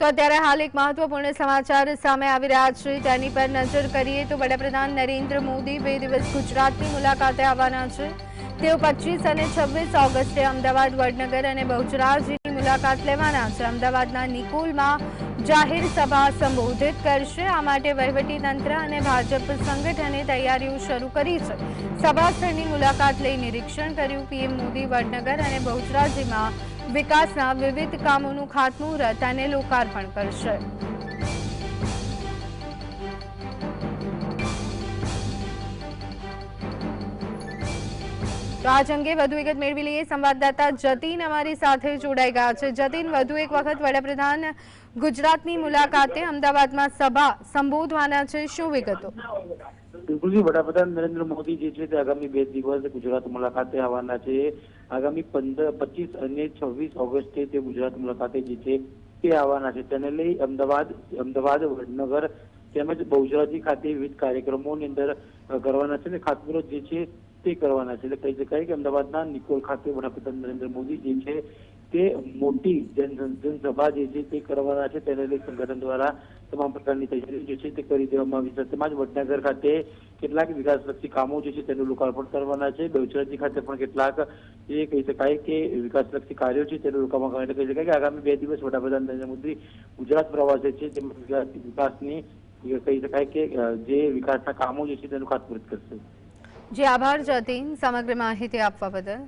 તો અત્યારે હાલ એક મહત્વપૂર્ણ સમાચાર સામે આવી રહ્યા છે. તેની પર નજર કરીએ તો વડાપ્રધાન નરેન્દ્ર મોદી બે દિવસ ગુજરાતની મુલાકાતે આવવાના છે. તેઓ પચીસ અને છવ્વીસ ઓગસ્ટે અમદાવાદ, વડનગર અને બહુચરાજીની મુલાકાત લેવાના છે. અમદાવાદના નિકોલમાં જાહેર સભા સંબોધિત કરશે. આ માટે વહીવટીતંત્ર અને ભાજપ સંગઠને તૈયારીઓ શરૂ કરી છે. સભા મુલાકાત લઈ નિરીક્ષણ કર્યું. પીએમ મોદી વડનગર અને બહુચરાજીમાં વિકાસના વિવિધ કામોનું ખાતમુહૂર્ત અને લોકાર્પણ કરશે. તો આજ અંગે વધુ વિગત મેળવી લઈએ. સંવાદદાતા જતીન અમારી સાથે જોડાઈ ગયા છે. જતીન, વધુ એક વખત વડાપ્રધાન ગુજરાતની મુલાકાતે અમદાવાદમાં સભા સંબોધવાના છે. શું વિગતો? બિલકુલ વડાપ્રધાન નરેન્દ્ર મોદી જે છે તે આગામી બે દિવસ ગુજરાત મુલાકાતે આવવાના છે. આગામી પંદર, પચીસ અને છવ્વીસ ઓગસ્ટે તે ગુજરાત મુલાકાતે જે છે તે આવવાના છે. તેને લઈ અમદાવાદ અમદાવાદ, વડનગર તેમજ બહુચરાજી ખાતે વિવિધ કાર્યક્રમોની અંદર કરવાના છે અને ખાતમુહૂર્ત જે છે તે કરવાના છે. એટલે કહી શકાય કે અમદાવાદના નિકોલ ખાતે વડાપ્રધાન નરેન્દ્ર મોદી જે છે તે મોટી જનસભા જે છે તે કરવાના છે. તેને લઈ સંગઠન દ્વારા તમામ પ્રકારની તૈયારીઓ છે તે કરી દેવામાં આવી છે. તેમજ વડનગર ખાતે કેટલાક વિકાસલક્ષી કામો જે છે તેનું લોકાર્પણ કરવાના છે. બેઉચરાજી ખાતે પણ કેટલાક એ કહી શકાય કે વિકાસલક્ષી કાર્યો છે તેનું લોકાર્પણ કહી શકાય કે આગામી બે દિવસ વડાપ્રધાન નરેન્દ્ર મોદી ગુજરાત પ્રવાસે છે. તેમાં વિકાસની કહી શકાય કે જે વિકાસના કામો જે છે તેનું ખાતમુહૂર્ત કરશે. જે, આભાર જતીન સમગ્ર માહિતી આપવા બદલ.